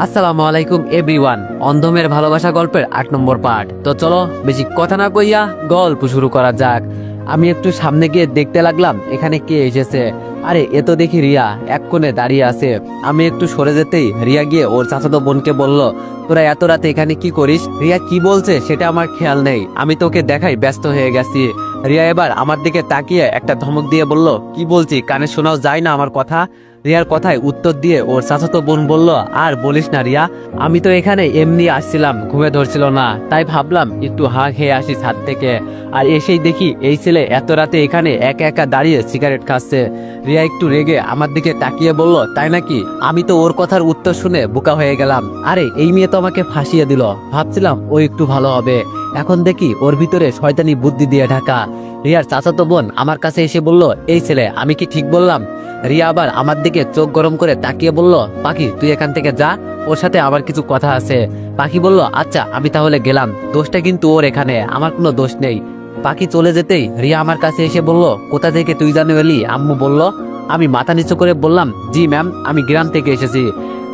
আসসালামু আলাইকুম এভরিওয়ান অন্ধমের ভালোবাসা গল্পের আট নম্বর পার্ট তো চলো, বেশি কথা না কইয়া গল্প শুরু করা যাক। আমি একটু সামনে গিয়ে দেখতে লাগলাম, এখানে কে এসেছে। আরে, এ তো দেখি রিয়া, এক কোণে দাঁড়িয়ে আছে। আমি একটু সরে যেতেই রিয়া গিয়ে ওর চাচাতো বোনকে বলল, তোরা এত রাতে এখানে কি করিস? রিয়া কি বলছে সেটা আমার খেয়াল নেই। আমি তোকে দেখাই ব্যস্ত হয়ে গেছি। রিয়া এবার আমার দিকে তাকিয়ে একটা ধমক দিয়ে বলল, কি বলছি, কানে শোনাও যায় না আমার কথা? রিয়ার কথায় উত্তর দিয়ে ওর চাচাতো বোন বলল, আর বলিস না রিয়া, আমি তো এখানে এমনি আসছিলাম, ঘুমে ধরছিল না। তাই ভাবলাম একটু হা খেয়ে আসি ছাদ থেকে। আর এসেই দেখি এই ছেলে এত রাতে এখানে একা একা দাঁড়িয়ে সিগারেট খাচ্ছে। রিয়া একটু রেগে আমার দিকে তাকিয়ে বলল, তাই নাকি? আমি তো ওর কথার উত্তর শুনে বোকা হয়ে গেলাম। আরে, এই মেয়ে তো আমাকে ফাঁসিয়ে দিল। ভাবছিলাম ও একটু ভালো হবে। এখন দেখি ওর ভিতরে শয়তানি বুদ্ধি দিয়ে ঢাকা। রিয়ার চাচাতো বোন আমার কাছে এসে বলল, এই ছেলে, আমি কি ঠিক বললাম? রিয়া আবার আমার দিকে চোখ গরম করে তাকিয়ে বলল, পাখি, তুই এখান থেকে যা, ওর সাথে আমার কিছু কথা আছে। পাখি বলল আচ্ছা আমি তাহলে গেলাম। দোষটা কিন্তু ওর এখানে, আমার কোনো দোষ নেই। পাখি চলে যেতেই রিয়া আমার কাছে এসে বলল, কোথা থেকে তুই জানো এলি? আম্মু বলল, আমি মাথা নিচু করে বললাম, জি ম্যাম, আমি গ্রাম থেকে এসেছি।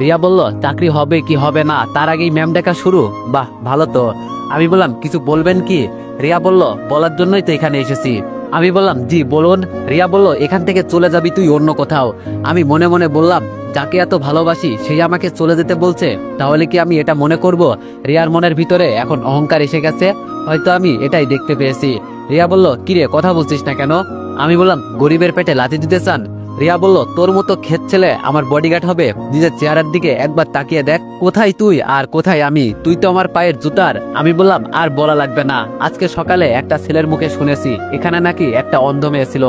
রিয়া বলল, চাকরি হবে কি হবে না? তার আগেই ম্যাম দেখা শুরু। বাহ, ভালো তো। আমি বললাম, কিছু বলবেন কি? রিয়া বলল, বলার জন্যই তো এখানে এসেছি। আমি বললাম, জি, বলুন। রিয়া বলল, এখান থেকে চলে যাবি তুই অন্য কোথাও। আমি মনে মনে বললাম, যাকে এত ভালোবাসি সেই আমাকে চলে যেতে বলছে। তাহলে কি আমি এটা মনে করব? রিয়ার মনের ভিতরে এখন অহংকার এসে গেছে। হয়তো আমি এটাই দেখতে পেয়েছি। রিয়া বলল কিরে কথা বলছিস না কেন? আমি বললাম, গরিবের পেটে লাথি দিতে চান? রিয়া বলল, তোর মতো ক্ষেত ছেলে আমার বডিগার্ড হবে। নিজের চেহারার দিকে একবার তাকিয়ে দেখ, কোথায় তুই আর কোথায় আমি? তুই তো আমার পায়ের জুতার। আমি বললাম, আর বলা লাগবে না। আজকে সকালে একটা ছেলের মুখে শুনেছি। এখানে নাকি একটা অন্ধ মেয়ে ছিল।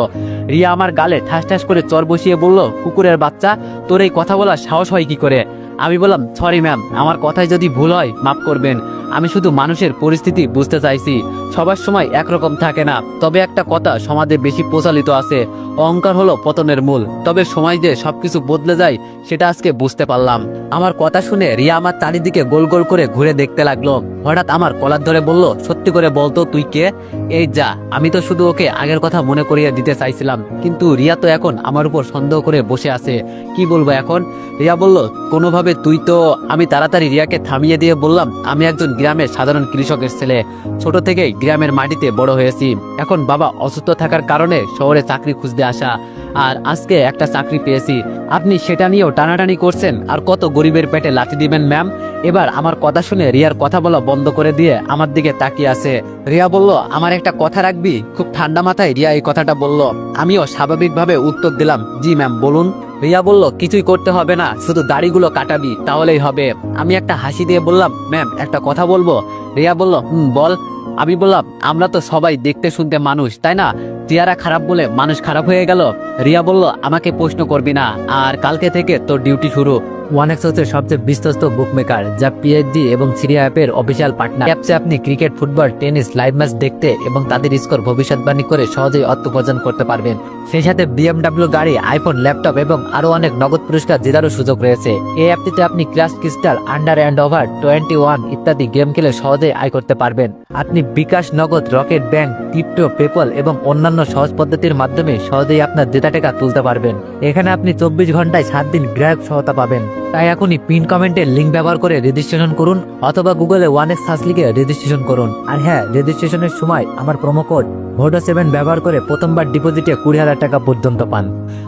রিয়া আমার গালে ঠাস ঠাস করে চর বসিয়ে বলল, কুকুরের বাচ্চা, তোর এই কথা বলার সাহস হয় কি করে? আমি বললাম সরি ম্যাম আমার কথায় যদি ভুল হয়, মাফ করবেন। আমি শুধু মানুষের পরিস্থিতি বুঝতে চাইছি। সবার সময় একরকম থাকে না। তবে একটা কথা সমাজে বেশি প্রচলিত আছে। অহংকার হলো পতনের মূল। তবে সময় যে সবকিছু বদলে যায়, সেটা আজকে বুঝতে পারলাম। আমার কথা শুনে রিয়া আমার চারিদিকে গোল গোল করে ঘুরে দেখতে লাগল। হঠাৎ আমার কলার ধরে বলল, সত্যি করে বলতো তুই কে? এই যা, আমি তো শুধু ওকে আগের কথা মনে করিয়ে দিতে চাইছিলাম। কিন্তু রিয়া তো এখন আমার উপর সন্দেহ করে বসে আছে। কি বলব এখন? রিয়া বলল, কোনোভাবে তুই তো, আমি তাড়াতাড়ি রিয়াকে থামিয়ে দিয়ে বললাম, আমি একজন গ্রামের সাধারণ কৃষকের ছেলে। ছোট থেকেই গ্রামের মাটিতে বড় হয়েছি। এখন বাবা অসুস্থ থাকার কারণে শহরে চাকরি খুঁজতে আসা। আর আজকে একটা চাকরি পেয়েছি। আপনি সেটা নিয়েও টানাটানি করছেন আর কত গরিবের পেটে লাথি দিবেন, ম্যাম? এবার আমার কথা শুনে রিয়ার কথা বলা বন্ধ করে দিয়ে আমার দিকে তাকিয়ে আছে। রিয়া বলল, আমার একটা কথা রাখবি? খুব ঠান্ডা মাথায় রিয়া এই কথাটা বলল। আমিও স্বাভাবিকভাবে উত্তর দিলাম, জি, ম্যাম, বলুন। রিয়া বলল, কিছুই করতে হবে না, শুধু দাড়িগুলো কাটাবি, তাহলেই হবে। আমি একটা হাসি দিয়ে বললাম, ম্যাম, একটা কথা বলব? রিয়া বলল, হুম, বল। আমি বললাম, আমরা তো সবাই দেখতে শুনতে মানুষ, তাই না? চেহারা খারাপ বলে মানুষ খারাপ হয়ে গেল। রিয়া বলল, আমাকে প্রশ্ন করবি না। আর কালকে থেকে তোর ডিউটি শুরু। ওয়ান হচ্ছে সবচেয়ে বিশ্বস্ত বুকমেকার যা পিএইচডি এবং সিরিয়া অ্যাপের অফিসিয়াল পার্টনার অ্যাপসে আপনি cricket football tennis live match দেখতে এবং তাদের স্কোর ভবিষ্যৎবাণী করে সহজেই অর্থ উপার্জন করতে পারবেন। সেই সাথে বিএমডাব্লিউ গাড়ি আইফোন ল্যাপটপ এবং আরও অনেক নগদ পুরস্কার জেতারও সুযোগ রয়েছে। এই অ্যাপটিতে আপনি crash crystal under and over twenty one ইত্যাদি গেম খেলে সহজেই আয় করতে পারবেন। আপনি বিকাশ নগদ, রকেট ব্যাংক, ক্রিপ্টো পেপল এবং অন্যান্য সহজ পদ্ধতির মাধ্যমে সহজেই আপনার ডেটা টাকা তুলতে পারবেন। এখানে আপনি চব্বিশ ঘন্টায় সাত দিন গ্রাহক সহায়তা পাবেন। তাই এখনই পিন কমেন্টের লিঙ্ক ব্যবহার করে রেজিস্ট্রেশন করুন অথবা গুগলে ওয়ান এক্স সার্চ লিখে রেজিস্ট্রেশন করুন। আর হ্যাঁ রেজিস্ট্রেশনের সময় আমার প্রোমো কোড ভোডো সেভেন ব্যবহার করে প্রথমবার ডিপোজিটে কুড়ি হাজার টাকা পর্যন্ত পান।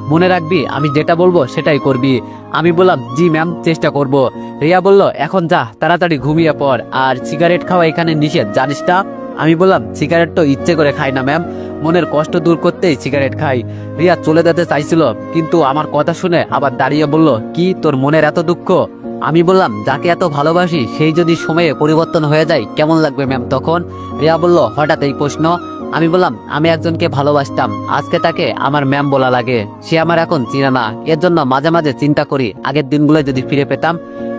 মনে রাখবি, আমি যেটা বলব সেটাই করবি। আমি বললাম, জি ম্যাম চেষ্টা করব। রিয়া বলল, এখন যা, তাড়াতাড়ি ঘুমিয়ে পড়। আর সিগারেট খাওয়া এখানে নিষেধ, জানিস না আমি বললাম, সিগারেট তো ইচ্ছে করে খাই না, ম্যাম। মনের কষ্ট দূর করতেই সিগারেট খাই। রিয়া চলে যেতে চাইছিল, কিন্তু আমার কথা শুনে আবার দাঁড়িয়ে বলল, কি তোর মনের এত দুঃখ? আমি বললাম, যাকে এত ভালোবাসি, সেই যদি সময়ে পরিবর্তন হয়ে যায়, কেমন লাগবে, ম্যাম? তখন রিয়া বলল, হঠাৎ এই প্রশ্ন। আমি বললাম, আমি একজনকে ভালোবাসতাম। আজকে তাকে আমার ম্যাম বলা লাগে। সে আমার এখন চিনা না। এর জন্য মাঝে মাঝে চিন্তা করি, আগের দিনগুলো যদি ফিরে পেতাম।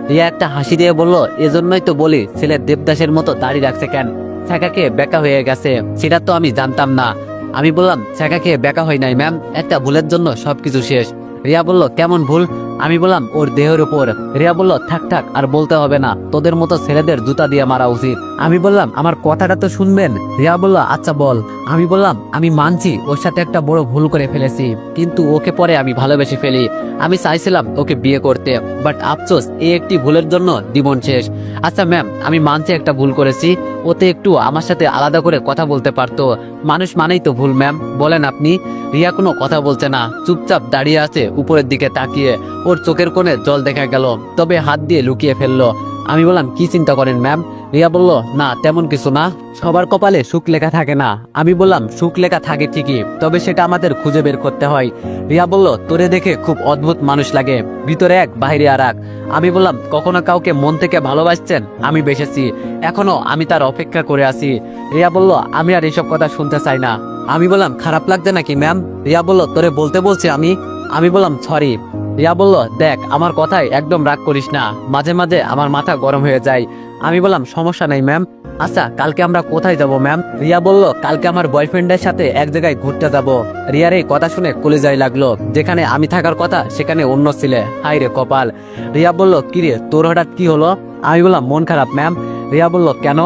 রিয়া একটা হাসি দিয়ে বলল, এজন্যই তো বলি, ছেলে দেবদাসের মতো দাঁড়িয়ে রাখছে কেন? ছাকাকে বেকা হয়ে গেছে, সেটা তো আমি জানতাম না। আমি বললাম, ছাকাকে বেকা হয় নাই, ম্যাম। একটা ভুলের জন্য সবকিছু শেষ। রিয়া বলল, কেমন ভুল? আমি বললাম, ওর দেহের উপর। রিয়া বলল, থাক থাক, আর বলতে হবে না। তোদের মতো ছেলেদের জুতা দিয়ে মারা উচিত। আমি বললাম, আমার কথাটা তো শুনবেন? রিয়া বলল আচ্ছা বল। আমি বললাম, আমি মানছি, ওর সাথে একটা বড় ভুল করে ফেলেছি, কিন্তু ওকে পরে আমি ভালোবেসে ফেলি। আমি চাইছিলাম ওকে বিয়ে করতে, বাট আফসোস এই একটি ভুলের জন্য জীবন শেষ। আচ্ছা ম্যাম, আমি মানছি একটা ভুল করেছি। ওতে একটু আমার সাথে আলাদা করে কথা বলতে পারতো। মানুষ মানেই তো ভুল, ম্যাম। বলেন আপনি। রিয়া কোনো কথা বলছে না। চুপচাপ দাঁড়িয়ে আছে, উপরের দিকে তাকিয়ে। ওর চোখের কোণে জল দেখা গেল, তবে হাত দিয়ে লুকিয়ে ফেলল। আমি বললাম, কি চিন্তা করেন, ম্যাম? রিয়া বলল, না, তেমন কিছু না। সবার কপালে সুখ লেখা থাকে না। আমি বললাম, সুখ লেখা থাকে ঠিকই, তবে সেটা আমাদের খুঁজে বের করতে হয়। রিয়া বলল, তোরে দেখে খুব অদ্ভুত মানুষ লাগে, ভিতরে এক, বাহিরে আর এক। আমি বললাম, কখনো কাউকে মন থেকে ভালোবাসছেন? আমি বেসেছি, এখনও আমি তার অপেক্ষা করে আছি। রিয়া বলল, আমি আর এসব কথা শুনতে চাই না। আমি বললাম, খারাপ লাগছে নাকি, ম্যাম? রিয়া বলল, তোরে বলতে বলছি আমি। আমি বললাম, সরি। রিয়া বলল, দেখ, আমার কথায় একদম রাগ করিস না। মাঝে মাঝে আমার মাথা গরম হয়ে যায়। আমি বললাম, সমস্যা নাই ম্যাম আচ্ছা কালকে আমরা কোথায় যাব ম্যাম রিয়া বলল, কালকে আমার বয়ফ্রেন্ডের সাথে এক জায়গায় ঘুরতে যাব। রিয়ার এই কথা শুনে কলেজায় লাগল। যেখানে আমি থাকার কথা, সেখানে অন্য ছিলে। হাই রে কপাল। রিয়া বলল কিরে তোর হঠাৎ কি হলো? আমি বললাম, মন খারাপ ম্যাম রিয়া বলল, কেন?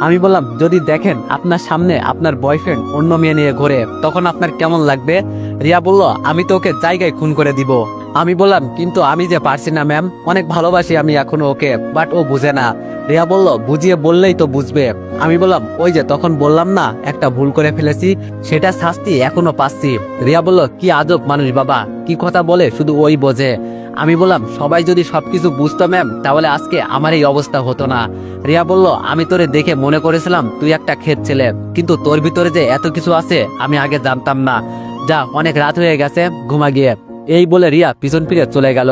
আমি বললাম, যদি দেখেন আপনার সামনে আপনার বয়ফ্রেন্ড অন্য মেয়ে নিয়ে ঘোরে, তখন আপনার কেমন লাগবে? রিয়া বলল, আমি তো ওকে জায়গায় খুন করে দিব। আমি বললাম, কিন্তু আমি যে পারছি না, ম্যাম, অনেক ভালোবাসি আমি এখনও ওকে, বাট ও বুঝে না। রিয়া বলল, বুঝিয়ে বললেই তো বুঝবে। আমি বললাম, ওই যে তখন বললাম না, একটা ভুল করে ফেলেছি, সেটা শাস্তি এখনও পাচ্ছি। রিয়া বলল, কি আজব মানুষ বাবা, কি কথা বলে, শুধু ওই বোঝে। আমি বললাম, সবাই যদি সবকিছু বুঝতো, ম্যাম, তাহলে আজকে আমার এই অবস্থা হতো না। রিয়া বলল, আমি তোরে দেখে মনে করেছিলাম, তুই একটা ক্ষেত ছেলে, কিন্তু তোর ভিতরে যে এত কিছু আছে, আমি আগে জানতাম না। যা, অনেক রাত হয়ে গেছে, ঘুমা গিয়ে। এই বলে রিয়া পিছন ফিরে চলে গেল।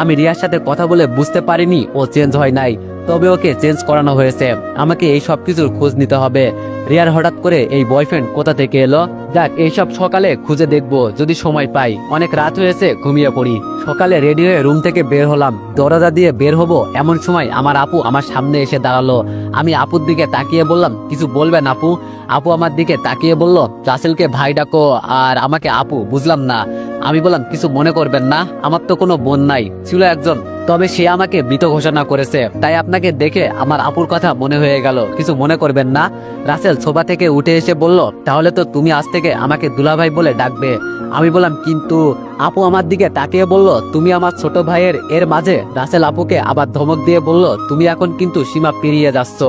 আমি রিয়ার সাথে কথা বলে বুঝতে পারিনি, ও চেঞ্জ হয় নাই। তবে ওকে চেঞ্জ করানো হয়েছে। আমাকে এই সব কিছুর খোঁজ নিতে হবে। রিয়ার হঠাৎ করে এই বয়ফ্রেন্ড কোথা থেকে এলো? যাক এইসব সকালে খুঁজে দেখব, যদি সময় পাই। অনেক রাত হয়েছে, ঘুমিয়ে পড়ি। সকালে রেডি হয়ে রুম থেকে বের হলাম। দরজা দিয়ে বের হব এমন সময় আমার আপু আমার সামনে এসে দাঁড়াল। আমি আপুর দিকে তাকিয়ে বললাম, কিছু বলবেন আপু? আপু আমার দিকে তাকিয়ে বলল রাসেলকে ভাই ডাকো, আর আমাকে আপু, বুঝলাম না। আমি বললাম, কিছু মনে করবেন না, আমার তো কোনো বোন নাই, ছিল একজন, তবে সে আমাকে মৃত ঘোষণা করেছে, তাই আপনাকে দেখে আমার আপুর কথা মনে হয়ে গেল, কিছু মনে করবেন না। রাসেল সোফা থেকে উঠে এসে বলল, তাহলে তো তুমি আজ থেকে আমাকে দুলাভাই বলে ডাকবে। আমি বললাম, কিন্তু আপু আমার দিকে তাকিয়ে বলল, তুমি আমার ছোট ভাইয়ের, এর মাঝে? রাসেল আপুকে আবার ধমক দিয়ে বলল, তুমি এখন কিন্তু সীমা পেরিয়ে যাচ্ছ।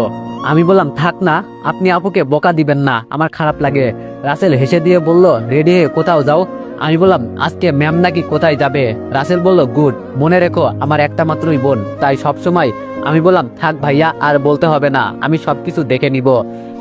আমি বললাম, থাক না, আপনি আপুকে বকা দিবেন না, আমার খারাপ লাগে। রাসেল হেসে দিয়ে বলল, রেডি হয়ে কোথাও যাও আমি বললাম, আজকে ম্যাম নাকি কোথায় যাবে? রাসেল বলল, গুড, মনে রেখো, আমার একটা মাত্রই বোন। তাই সবসময় আমি বললাম, থাক ভাইয়া, আর বলতে হবে না, আমি সবকিছু দেখে নিব।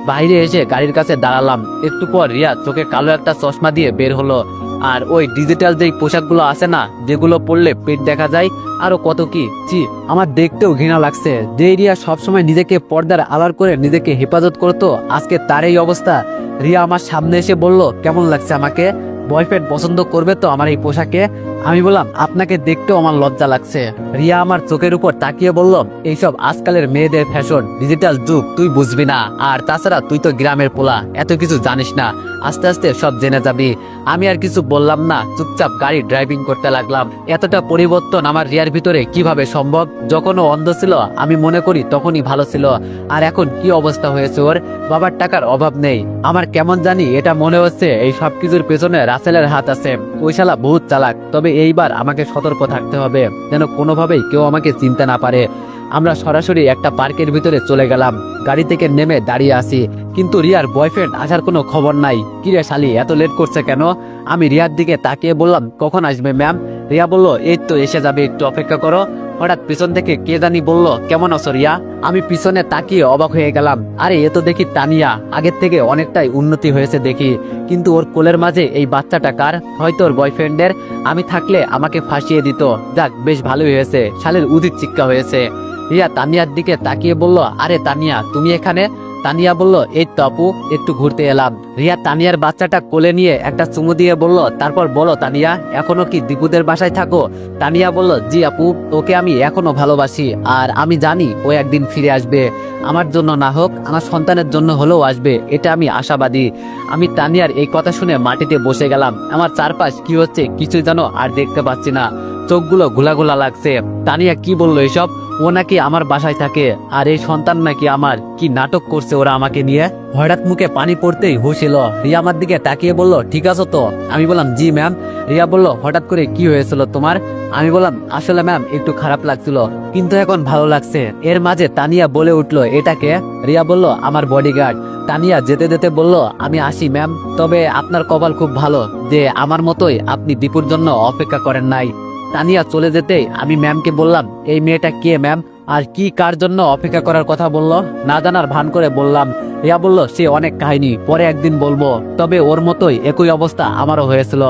বাইরে এসে গাড়ির কাছে দাঁড়ালাম। একটু পর রিয়া চোখে কালো একটা চশমা দিয়ে বের হলো। আর ওই ডিজিটাল যেই পোশাকগুলো আছে না, যেগুলো পরলে পেট দেখা যায়, আরও কত কি জি আমার দেখতেও ঘৃণা লাগছে। যে রিয়া সবসময় নিজেকে পর্দার আলার করে নিজেকে হেফাজত করতো, আজকে তার এই অবস্থা। রিয়া আমার সামনে এসে বলল, কেমন লাগছে আমাকে? বয়ফ্রেন্ড পছন্দ করবে তো আমার এই পোশাকে। আমি বললাম, আপনাকে দেখতেও আমার লজ্জা লাগছে। রিয়া আমার চোখের উপর তাকিয়ে বলল, এইসব আজকালের মেয়েদের ফ্যাশন, ডিজিটাল যুগ, তুই বুঝবি না। আর তাছাড়া তুই তো গ্রামের পোলা, এত কিছু জানিস না। আস্তে আস্তে সব জেনে যাবি। আমি আর কিছু বললাম না, চুপচাপ গাড়ি ড্রাইভিং করতে লাগলাম। এতটা পরিবর্তন আমার রিয়ার ভিতরে কীভাবে সম্ভব? যখন ও অন্ধ ছিল, আমি মনে করি তখনই ভালো ছিল। আর এখন কি অবস্থা হয়েছে ওর? বাবার টাকার অভাব নেই। আমার কেমন জানি এটা মনে হচ্ছে, এই সব কিছুর পেছনে রাসেলের হাত আছে। ওই শালা বহুত চালাক। তবে এইবার আমাকে সতর্ক থাকতে হবে, যেন কোনোভাবেই কেউ আমাকে চিনতে না পারে। আমরা সরাসরি একটা পার্কের ভিতরে চলে গেলাম। গাড়ি থেকে নেমে দাঁড়িয়ে আসি কিন্তু রিয়ার বয়ফ্রেন্ড আসার কোনো খবর নাই। কিরে শালি, এত লেট করছে কেন? আমি রিয়ার দিকে তাকিয়ে বললাম, কখন আসবে ম্যাম রিয়া বলল, এই তো এসে যাবে, একটু অপেক্ষা করো। হঠাৎ পিছন থেকে কে জানি বলল, কেমন আছো রিয়া? আমি পিছনে তাকিয়ে অবাক হয়ে গেলাম, আরে, এ তো দেখি তানিয়া, আগের থেকে অনেকটাই উন্নতি হয়েছে দেখি, কিন্তু ওর কোলের মাঝে এই বাচ্চাটা কার? হয়তো ওর বয়ফ্রেন্ডের আমি থাকলে আমাকে ফাঁসিয়ে দিত। যাক, বেশ ভালোই হয়েছে, শালের উদিত চিক্কা হয়েছে। রিয়া তানিয়ার দিকে তাকিয়ে বলল, আরে তানিয়া, তুমি এখানে? তানিয়া বলল, এই তো আপু, একটু ঘুরতে এলাম। রিয়া তানিয়ার বাচ্চাটা কোলে নিয়ে একটা চুমু দিয়ে বলল, তারপর বলো তানিয়া, এখনও কি দীপুদের বাসায় থাকো? তানিয়া বলল, জি আপু, ওকে আমি এখনও ভালোবাসি, আর আমি জানি ও একদিন ফিরে আসবে। আমার জন্য না হোক, আমার সন্তানের জন্য হলেও আসবে, এটা আমি আশাবাদী। আমি তানিয়ার এই কথা শুনে মাটিতে বসে গেলাম। আমার চারপাশ কি হচ্ছে কিছুই যেন আর দেখতে পাচ্ছি না। চোখগুলো ঘোলা ঘোলা লাগছে। তানিয়া কি বলল এসব? ও নাকি আমার বাসায় থাকে। আর এই সন্তান নাকি আমার। কি নাটক করছে ওরা আমাকে নিয়ে? হঠাৎ মুখে পানি পড়তেই হুশ রিয়া আমার দিকে তাকিয়ে বলল, ঠিক আছো তো? আমি বললাম, জি, ম্যাম। রিয়া বলল, হঠাৎ করে কি হয়েছিল তোমার? আমি বললাম, আসলে ম্যাম, একটু খারাপ লাগছিল। কিন্তু এখন ভালো লাগছে। এর মাঝে তানিয়া বলে উঠল, এটাকে? রিয়া বলল, আমার বডিগার্ড তানিয়া যেতে যেতে বলল, আমি আসি, ম্যাম। তবে আপনার কপাল খুব ভালো। যে আমার মতোই আপনি দীপুর জন্য অপেক্ষা করেন নাই। তানিয়া চলে যেতেই আমি ম্যামকে বললাম, এই মেয়েটা কে, ম্যাম? আর কি কার জন্য অপেক্ষা করার কথা বলল? না জানার ভান করে বললাম, রিয়া বলল, সে অনেক কাহিনী, পরে একদিন বলব। তবে ওর মতোই একই অবস্থা আমারও হয়েছিল।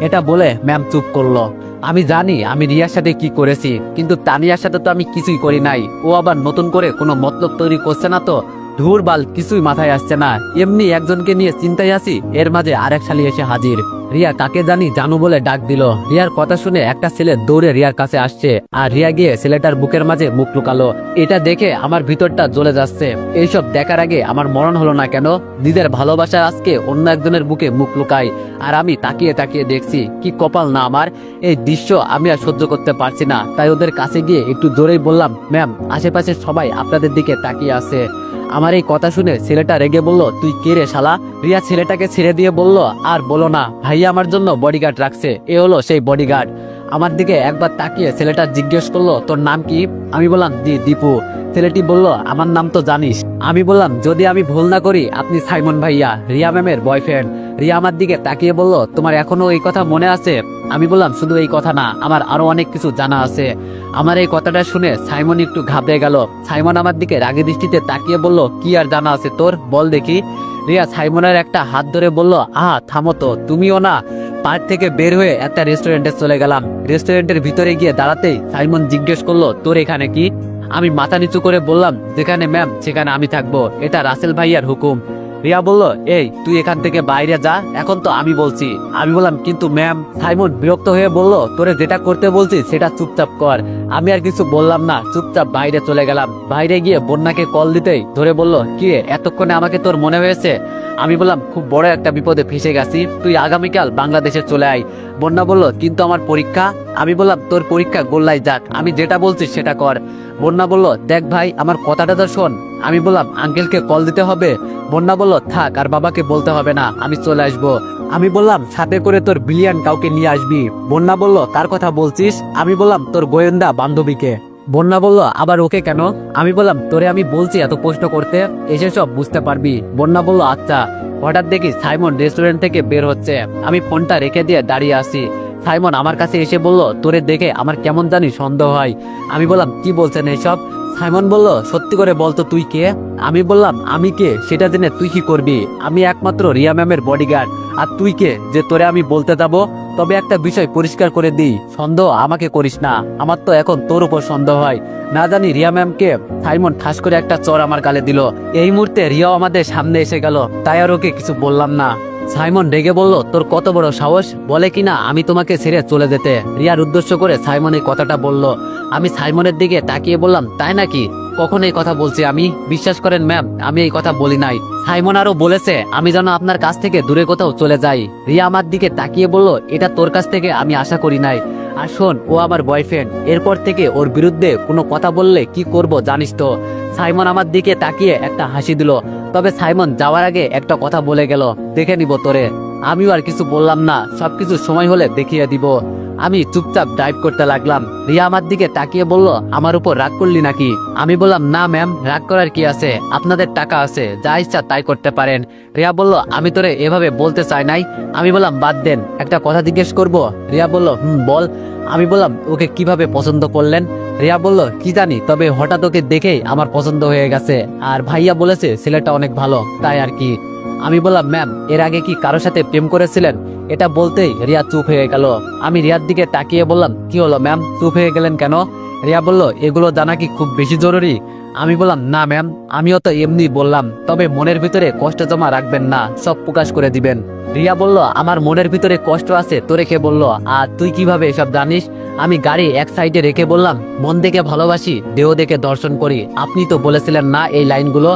এটা বলে ম্যাম চুপ করল। আমি জানি আমি রিয়ার সাথে কি করেছি, কিন্তু তানিয়ার সাথে তো আমি কিছুই করি নাই। ও আবার নতুন করে কোনো মতলব তৈরি করছে না তো। ধুর বাল, কিছুই মাথায় আসছে না। এমনি একজনকে নিয়ে চিন্তায় আছি, এর মাঝে আরেক শালি এসে হাজির। রিয়া কাকে জানি জানু বলে ডাক দিল। রিয়ার কথা শুনে একটা ছেলে দৌড়ে রিয়ার কাছে আসছে আর রিয়া গিয়ে ছেলেটার বুকের মাঝে মুখ লুকালো। এটা দেখে আমার ভিতরটা জ্বলে যাচ্ছে। এইসব দেখার আগে আমার মরণ হলো না কেন? নিজের ভালোবাসার আজকে অন্য একজনের বুকে মুখ লুকাই আর আমি তাকিয়ে তাকিয়ে দেখছি, কি কপাল না আমার? এই দৃশ্য আমি আর সহ্য করতে পারছি না। তাই ওদের কাছে গিয়ে একটু জোরেই বললাম, ম্যাম আশেপাশে সবাই আপনাদের দিকে তাকিয়ে আছে। আমার এই কথা শুনে ছেলেটা রেগে বলল, তুই কে রে শালা? রিয়া ছেলেটাকে ছেড়ে দিয়ে বলল, আর বলো না, ভাইয়া আমার জন্য বডিগার্ড রাখছে। এ হলো সেই বডিগার্ড আমার দিকে একবার তাকিয়ে ছেলেটা জিজ্ঞেস করল, তোর নাম কি? আমি বললাম দি দীপু। ছেলেটি বলল, আমার নাম তো জানিস। আমি বললাম, যদি আমি ভুল না করি, আপনি সাইমন ভাইয়া, রিয়া ম্যামের বয়ফ্রেন্ড রিয়া আমার দিকে তাকিয়ে বলল, তোমার এখনও এই কথা মনে আছে? আমি বললাম, শুধু এই কথা না, আমার আরও অনেক কিছু জানা আছে। আমার এই কথাটা শুনে সাইমন একটু ঘাবড়ে গেল। সাইমন আমার দিকে রাগে দৃষ্টিতে তাকিয়ে বলল, কি আর জানা আছে তোর? বল দেখি। রিয়া সাইমনের একটা হাত ধরে বলল, আহা, থামো তো, তুমিও না। পার্ক থেকে বের হয়ে একটা রেস্টুরেন্টে চলে গেলাম। রেস্টুরেন্টের ভিতরে গিয়ে দাঁড়াতেই সাইমন জিজ্ঞেস করল, তোর এখানে কি? আমি মাথা নিচু করে বললাম, যেখানে ম্যাম সেখানে আমি থাকব। এটা রাসেল ভাইয়ার হুকুম। রিয়া বলল, এই, তুই এখান থেকে বাইরে যা, এখন তো আমি বলছি। আমি বললাম, কিন্তু ম্যাম সাইমন বিরক্ত হয়ে বলল, তোরে যেটা করতে বলছি, সেটা চুপচাপ কর। আমি আর কিছু বললাম না, চুপচাপ বাইরে চলে গেলাম। বাইরে গিয়ে বন্যাকে কল দিতেই ধরে বলল, কি এতক্ষণে আমাকে তোর মনে হয়েছে? আমি বললাম, খুব বড় একটা বিপদে ফেসে গেছি। তুই আগামীকাল বাংলাদেশে চলে আয়। বন্যা বলল, কিন্তু আমার পরীক্ষা? আমি বললাম, তোর পরীক্ষা গোল্লাই যাক, আমি যেটা বলছি সেটা কর। বন্যা বলল, দেখ ভাই, আমার কথাটা তো শোন। আমি বললাম, আঙ্কেলকে কল দিতে হবে? বন্যা বলল, থাক, আর বাবাকে বলতে হবে না, আমি চলে আসব। আমি বললাম, সাথে করে তোর বিলিয়ান কাউকে নিয়ে আসবি। বন্যা বলল কার কথা বলছিস? আমি বললাম, তোর গোয়েন্দা বান্ধবীকে। বন্যা বলল, আবার ওকে কেন? আমি বললাম, তোরে আমি বলছি, এত প্রশ্ন করতে এসে সব বুঝতে পারবি। বন্যা বলল আচ্ছা। হঠাৎ দেখি সাইমন রেস্টুরেন্ট থেকে বের হচ্ছে। আমি ফোনটা রেখে দিয়ে দাঁড়িয়ে আসি সাইমন আমার কাছে এসে বলল, তোরে দেখে আমার কেমন জানি সন্দেহ হয়। আমি বললাম, কি বলছেন এইসব সাইমন বলল, সত্যি করে বলতো তুই কে? আমি বললাম, আমি কে? সেটা জেনে তুই কি করবি? আমি একমাত্র রিয়া ম্যামের বডিগার্ড আর তুই কে? যে তোরে আমি বলতে যাব? তবে একটা বিষয় পরিষ্কার করে দিই। সন্দেহ আমাকে করিস না। আমার তো এখন তোর উপর সন্দেহ হয়। না জানি রিয়া ম্যামকে সাইমন ঠাস করে একটা চর আমার গালে দিল। এই মুহূর্তে রিয়াও আমাদের সামনে এসে গেল। তাই আর ওকে কিছু বললাম না। সাইমন রেগে বলল, তোর কত বড় সাহস? বলে কিনা আমি তোমাকে ছেড়ে চলে যেতে। রিয়ার উদ্দেশ্য করে সাইমন এই কথাটা বলল। আমি সাইমনের দিকে তাকিয়ে বললাম, তাই নাকি? কখন এই কথা বলছি আমি? বিশ্বাস করেন ম্যাম, আমি এই কথা বলি নাই। সাইমন আরও বলেছে, আমি যেন আপনার কাছ থেকে দূরে কোথাও চলে যাই। রিয়া আমার দিকে তাকিয়ে বলল, এটা তোর কাছ থেকে আমি আশা করি নাই। আর শোন, ও আমার বয়ফ্রেন্ড এরপর থেকে ওর বিরুদ্ধে কোনো কথা বললে কি করব জানিস তো? সাইমন আমার দিকে তাকিয়ে একটা হাসি দিল। তবে সাইমন যাওয়ার আগে একটা কথা বলে গেল, দেখে নিব তোরে। আমিও আর কিছু বললাম না, সবকিছু সময় হলে দেখিয়ে দিব। আমি চুপচাপ ড্রাইভ করতে লাগলাম। রিয়া আমার দিকে তাকিয়ে বলল, আমার উপর রাগ করলি নাকি? আমি বললাম, না ম্যাম রাগ করার কি আছে? আপনাদের টাকা আছে, যা ইচ্ছা তাই করতে পারেন। রিয়া বলল, আমি তোরে এভাবে বলতে চাই নাই। আমি বললাম, বাদ দেন, একটা কথা জিজ্ঞেস করব? রিয়া বলল, হুম, বল। আমি বললাম, ওকে কীভাবে পছন্দ করলেন? রিয়া বলল, কি জানি, তবে হঠাৎ ওকে দেখে আমার পছন্দ হয়ে গেছে। আর ভাইয়া বলেছে, ছেলেটা অনেক ভালো, তাই আর কি। আমি বললাম, ম্যাম, এর আগে কি কারোর সাথে প্রেম করেছিলেন? এটা বলতেই রিয়া চুপ হয়ে গেল। আমি রিয়ার দিকে তাকিয়ে বললাম, কি হলো, ম্যাম? চুপ হয়ে গেলেন কেন? রিয়া বলল, এগুলো জানা কি খুব বেশি জরুরি? আমি বললাম, না, ম্যাম। আমিও তো এমনি বললাম, তবে মনের ভিতরে কষ্ট জমা রাখবেন না, সব প্রকাশ করে দিবেন। রিয়া বলল, আমার মনের ভিতরে কষ্ট আছে, তো রেখে বলল, আর তুই কীভাবে এসব জানিস? আমি গাড়ি এক সাইডে রেখে বললাম, মন দেখে ভালোবাসি, দেহ দেখে দর্শন করি। আপনি তো বলেছিলেন না এই লাইনগুলো।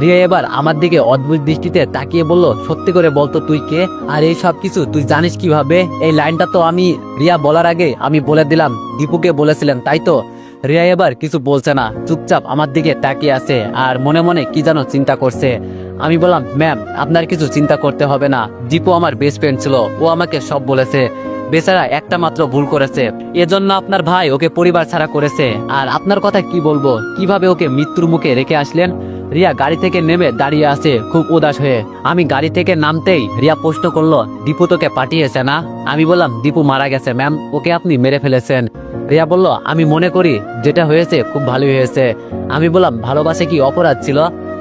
রিয়া এবার আমার দিকে অদ্ভুত দৃষ্টিতে তাকিয়ে বলল, সত্যি করে বলতো তুই কে? আর এই সব কিছু তুই জানিস কীভাবে? এই লাইনটা তো আমি, রিয়া বলার আগে আমি বলে দিলাম, দীপুকে বলেছিলেন, তাই তো? রিয়া এবার কিছু বলছে না, চুপচাপ আমার দিকে তাকিয়ে আছে আর মনে মনে কি যেন চিন্তা করছে। আমি বললাম, ম্যাম, আপনার কিছু চিন্তা করতে হবে না। দীপু আমার বেস্ট ফ্রেন্ড ছিল, ও আমাকে সব বলেছে। বেচারা একটা মাত্র ভুল করেছে। এজন্য আপনার ভাই ওকে পরিবার ছাড়া করেছে। আর আপনার কথা কি বলব? কীভাবে ওকে মৃত্যুর মুখে রেখে আসলেন? রিয়া গাড়ি থেকে নেমে দাঁড়িয়ে আছে খুব উদাস হয়ে। আমি গাড়ি থেকে নামতেই রিয়া প্রশ্ন করল, দীপু তোকে পাঠিয়েছে না? আমি বললাম, দীপু মারা গেছে, ম্যাম, ওকে আপনি মেরে ফেলেছেন। রিয়া বলল, আমি মনে করি যেটা হয়েছে খুব ভালোই হয়েছে। আমি বললাম, ভালোবাসা কি অপরাধ ছিল?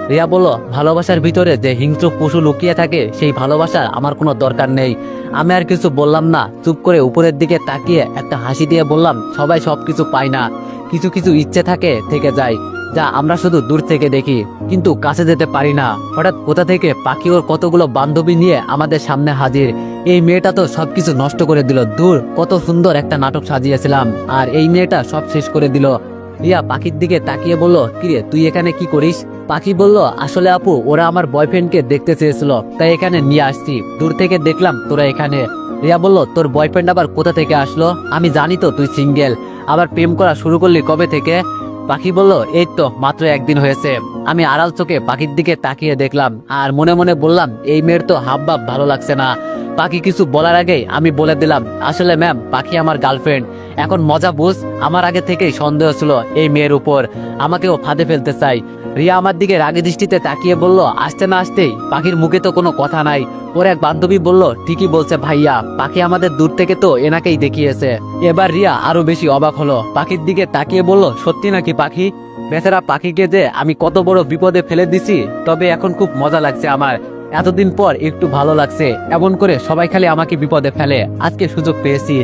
রিয়া বলল, ভালোবাসার ভিতরে যে হিংস্র পশু লুকিয়ে থাকে, সেই ভালোবাসার আমার কোনো দরকার নেই। আমি আর কিছু বললাম না, চুপ করে উপরের দিকে তাকিয়ে একটা হাসি দিয়ে বললাম, সবাই সবকিছু পায় না। কিছু কিছু ইচ্ছে থাকে, থেকে যায়। যা আমরা শুধু দূর থেকে দেখি, কিন্তু কাছে যেতে পারি না। হঠাৎ কোথা থেকে পাখি ওর কতগুলো বান্ধবী নিয়ে আমাদের সামনে হাজির? এই মেয়েটা তো সবকিছু নষ্ট করে দিল। দূর, কত সুন্দর একটা নাটক সাজিয়েছিলাম। আর এই মেয়েটা সব শেষ করে দিল। রিয়া পাখির দিকে তাকিয়ে বলল, কিরে, তুই এখানে কি করিস? পাখি বলল, আসলে আপু, ওরা আমার বয়ফ্রেন্ডকে দেখতে চেয়েছিল, তাই এখানে নিয়ে আসছি। দূর থেকে দেখলাম তোরা এখানে। রিয়া বলল, তোর বয়ফ্রেন্ড আবার কোথা থেকে আসলো? আমি জানি তো তুই সিঙ্গেল আবার প্রেম করা শুরু করলি কবে থেকে? পাখি বলল, এই তো, মাত্র একদিন হয়েছে। আমি আড়াল চোখে পাখির দিকে তাকিয়ে দেখলাম আর মনে মনে বললাম, এই মেয়ের তো হাব ভাব ভালো লাগছে না। পাখি কিছু বলার আগেই আমি বলে দিলাম, আসলে ম্যাম পাখি আমার গার্লফ্রেন্ড। এখন মজা বুঝ, আমার আগে থেকেই সন্দেহ ছিল এই মেয়ের উপর। আমাকেও ফাঁদে ফেলতে চাই। রিয়া আমার দিকে রাগে দৃষ্টিতে তাকিয়ে বলল, আসতে না আসতেই, পাখির মুখে তো কোনো কথা নাই। ওর এক বান্ধবী বলল, ঠিকই বলছে ভাইয়া, পাখি আমাদের দূর থেকে তো এনাকেই দেখিয়েছে। এবার রিয়া আরও বেশি অবাক হলো, পাখির দিকে তাকিয়ে বলল, সত্যি নাকি পাখি? বেচারা পাখিকে যে আমি কত বড় বিপদে ফেলে দিছি, তবে এখন খুব মজা লাগছে আমার। এতদিন পর একটু ভালো লাগছে। এমন করে সবাই খালি আমাকে বিপদে ফেলে। আজকে সুযোগ পেয়েছি।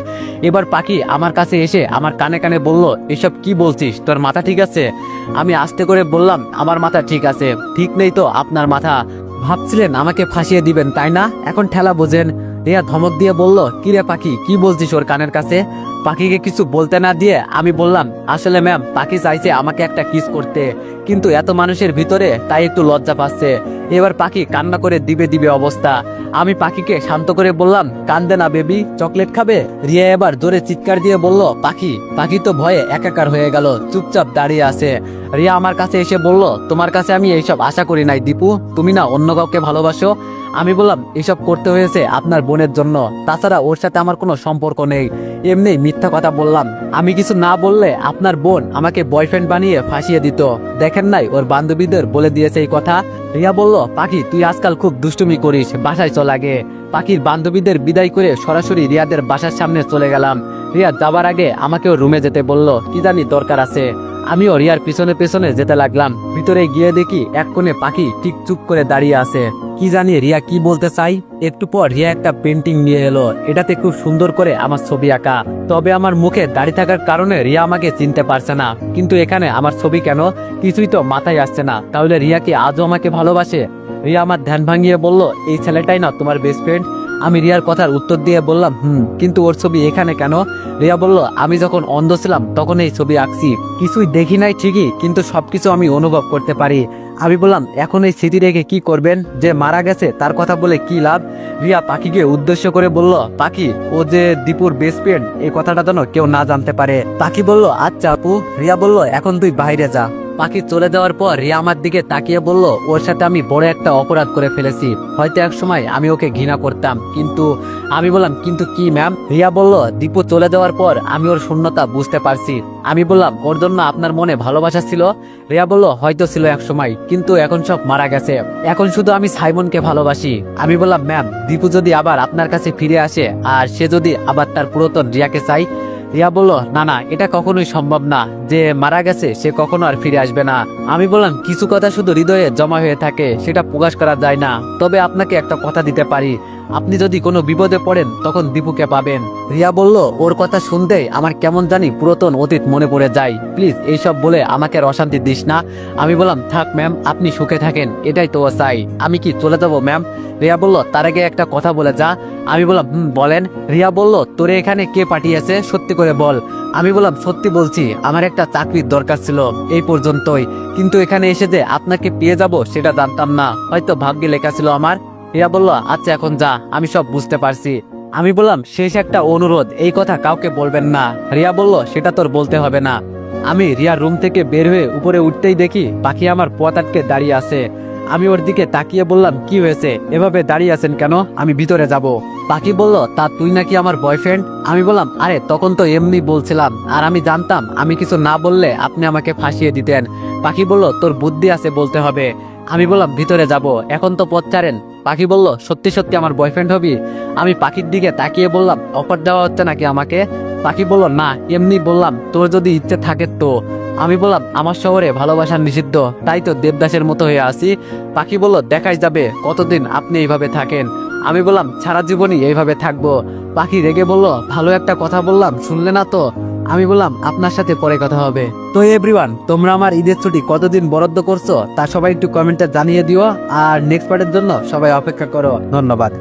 এবার পাখি আমার কাছে এসে আমার কানে কানে বলল, এসব কি বলছিস? তোর মাথা ঠিক আছে? আমি আস্তে করে বললাম, আমার মাথা ঠিক আছে। ঠিক নেই তো আপনার মাথা। ভাবছিলেন আমাকে ফাঁসিয়ে দিবেন, তাই না? এখন ঠেলা বোঝেন। রিয়া ধমক দিয়ে বলল কিরে পাখি, কি বলছিস ওর কানের কাছে? পাখিকে কিছু বলতে না দিয়ে আমি বললাম, আসলে ম্যাম, পাখি চাইছে আমাকে একটা কিস করতে। কিন্তু এত মানুষের ভিতরে তাই একটু লজ্জা পাচ্ছে। এবার পাখি কান্না করে দিবে দিবে অবস্থা। আমি পাখিকে শান্ত করে বললাম, কান্দে না বেবি, চকলেট খাবে? রিয়া এবার জোরে চিৎকার দিয়ে বলল, পাখি পাখি তো ভয়ে একাকার হয়ে গেল, চুপচাপ দাঁড়িয়ে আছে। রিয়া আমার কাছে এসে বলল, তোমার কাছে আমি এইসব আশা করি নাই, দীপু। তুমি না অন্য কাউকে ভালোবাসো? আমি বললাম, এসব করতে হয়েছে আপনার বোনের জন্য। তাছাড়া ওর সাথে আমার কোনো সম্পর্ক নেই। এমনি মিথ্যা কথা বললাম। আমি কিছু না বললে আপনার বোন আমাকে বয়ফ্রেন্ড বানিয়ে ফাঁসিয়ে দিত। দেখেন নাই, ওর বান্ধবীদের বলে দিয়েছে এই কথা। রিয়া বলল, পাখি, তুই আজকাল খুব দুষ্টুমি করিস, বাসায় চল আগে। পাখির বান্ধবীদের বিদায় করে সরাসরি রিয়াদের বাসার সামনে চলে গেলাম। রিয়া যাবার আগে আমাকেও রুমে যেতে বলল, কি জানি দরকার আছে? আমিও রিয়ার পিছনে পেছনে যেতে লাগলাম। ভিতরে গিয়ে দেখি এক কোণে পাখি ঠিক চুপ করে দাঁড়িয়ে আছে। কি জানি রিয়া কি বলতে চাই। একটু পর রিয়া একটা পেন্টিং নিয়ে এলো। এটাতে খুব সুন্দর করে আমার ছবি আঁকা। তবে আমার মুখে দাঁড়িয়ে থাকার কারণে রিয়া আমাকে চিনতে পারছে না। কিন্তু এখানে আমার ছবি কেন? কিছুই তো মাথায় আসছে না। তাহলে রিয়া কি আজও আমাকে ভালোবাসে? রিয়া আমার ধ্যান ভাঙিয়ে বলল, এই ছেলেটাই না তোমার বেস্ট ফ্রেন্ড আমি রিয়ার কথার উত্তর দিয়ে বললাম, হুম, কিন্তু ওর ছবি এখানে কেন? রিয়া বলল, আমি যখন অন্ধ ছিলাম, তখন এই ছবি আঁকছি। কিছুই দেখি নাই ঠিকই, কিন্তু সবকিছু আমি অনুভব করতে পারি। আমি বললাম, এখন এই স্মৃতি রেখে কি করবেন? যে মারা গেছে, তার কথা বলে কি লাভ? রিয়া পাখিকে উদ্দেশ্য করে বলল, পাখি, ও যে দীপুর বেস্ট ফ্রেন্ড এই কথাটা যেন কেউ না জানতে পারে। পাখি বলল আচ্ছা আপু। রিয়া বলল, এখন তুই বাইরে যা। পাখি চলে যাওয়ার পর রিয়া আমার দিকে তাকিয়ে বলল, ওর সাথে আমি বড় একটা অপরাধ করে ফেলেছি। হয়তো এক সময় আমি ওকে ঘৃণা করতাম। কিন্তু আমি বললাম, কিন্তু কি, ম্যাম? রিয়া বলল, দীপু চলে যাওয়ার পর আমি ওর শূন্যতা বুঝতে পারছি। আমি বললাম, ওর জন্য আপনার মনে ভালোবাসা ছিল? রিয়া বলল, হয়তো ছিল এক সময়, কিন্তু এখন সব মারা গেছে। এখন শুধু আমি সাইমনকে ভালোবাসি। আমি বললাম, ম্যাম, দীপু যদি আবার আপনার কাছে ফিরে আসে, আর সে যদি আবার তার পুরাতন রিয়াকে চাই রিয়া বলল, না না, এটা কখনোই সম্ভব না। যে মারা গেছে, সে কখনো আর ফিরে আসবে না। আমি বললাম, কিছু কথা শুধু হৃদয়ে জমা হয়ে থাকে, সেটা প্রকাশ করা যায় না। তবে আপনাকে একটা কথা দিতে পারি। আপনি যদি কোনো বিপদে পড়েন, তখন দীপুকে পাবেন। রিয়া বলল, ওর কথা শুনতেই আমার কেমন জানি পুরাতন অতীত মনে পড়ে যায়। প্লিজ, এইসব বলে আমাকে অশান্তি দিস না। আমি বললাম, থাক ম্যাম, আপনি সুখে থাকেন। এটাই তো চাই। আমি কি চলে যাব, ম্যাম? রিয়া বলল, তার আগে একটা কথা বলে যা। আমি বললাম, হুম, বলেন। রিয়া বলল, তোরে এখানে কে পাঠিয়েছে? সত্যি করে বল। আমি বললাম, সত্যি বলছি, আমার একটা চাকরির দরকার ছিল, এই পর্যন্তই। কিন্তু এখানে এসে যে আপনাকে পেয়ে যাব, সেটা জানতাম না। হয়তো ভাগ্যে লেখা ছিল আমার রিয়া বলল আচ্ছা এখন যা, আমি সব বুঝতে পারছি। আমি বললাম, শেষ একটা অনুরোধ, এই কথা কাউকে বলবেন না। রিয়া বলল, সেটা তোর বলতে হবে না। আমি রিয়ার রুম থেকে বের হয়ে উপরে উঠতেই দেখি পাখি আমার পথ আটকে দাঁড়িয়ে আছে। আমি ওর দিকে তাকিয়ে বললাম, কি হয়েছে? এভাবে দাঁড়িয়ে আছেন কেন? আমি ভিতরে যাব। পাখি বলল, তা তুই নাকি আমার বয়ফ্রেন্ড আমি বললাম, আরে, তখন তো এমনি বলছিলাম, আর আমি জানতাম, আমি কিছু না বললে আপনি আমাকে ফাঁসিয়ে দিতেন। পাখি বলল, তোর বুদ্ধি আছে বলতে হবে। আমি বললাম, ভিতরে যাব, এখন তো পথ ছাড়েন। পাখি বলল, সত্যি সত্যি আমার বয়ফ্রেন্ড হবি? আমি পাখির দিকে তাকিয়ে বললাম, অফার দেওয়া হচ্ছে নাকি আমাকে? পাখি বলল, না, এমনি বললাম, তোর যদি ইচ্ছে থাকে তো। আমি বললাম, আমার শহরে ভালোবাসা নিষিদ্ধ, তাই তো দেবদাসের মতো হয়ে আসি পাখি বলল, দেখাই যাবে, কতদিন আপনি এইভাবে থাকেন? আমি বললাম, সারা জীবনই এইভাবে থাকব। পাখি রেগে বলল, ভালো একটা কথা বললাম, শুনলে না তো? আমি বললাম, আপনার সাথে পরে কথা হবে। তো এভরিওয়ান তোমরা আমার ঈদের ছুটি কতদিন বরাদ্দ করছ তা সবাই একটু কমেন্টে জানিয়ে দিও, আর নেক্সট পার্টের জন্য সবাই অপেক্ষা করো। ধন্যবাদ।